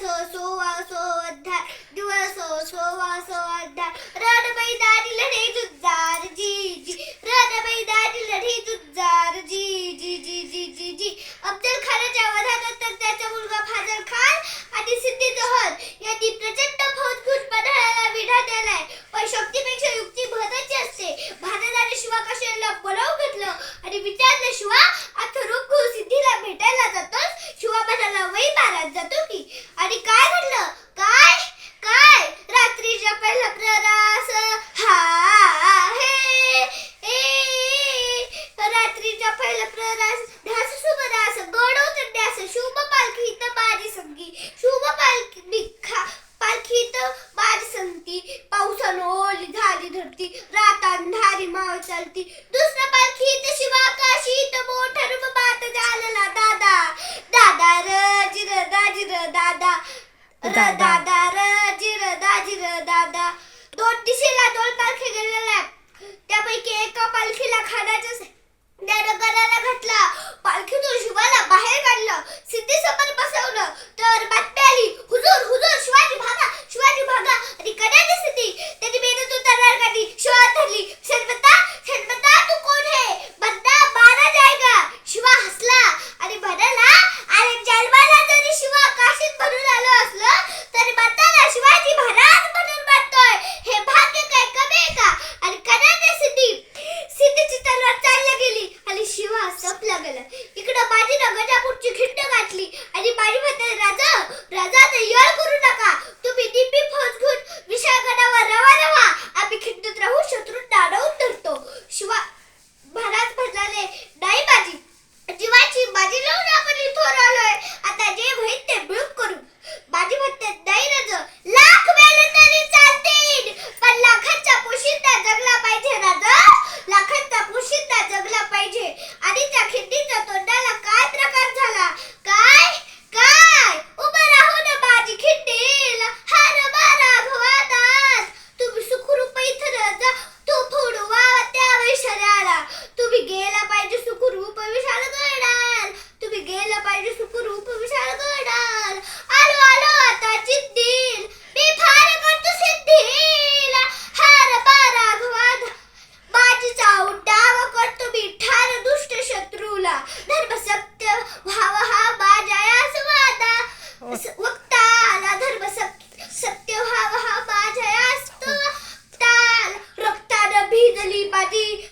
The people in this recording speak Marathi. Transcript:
દિવસો સોવા સો અધ્યાય દિવસો સોવા સો અધ્યાય રડ મેદાની લડે જુદ્ધ अंधारी माव चलती. दुसरा पालखी तर शिवा काशी मोठा रूप बात झालेला दादा. दादा र जिर दाजी र दादा. र दादा. र जिर दाजी र दादा. दोन दिशेला दोन पालखी गेलेल्या त्यापैकी एका पालखीला खाड आणि माझी राजा राजा तयार करून Daddy,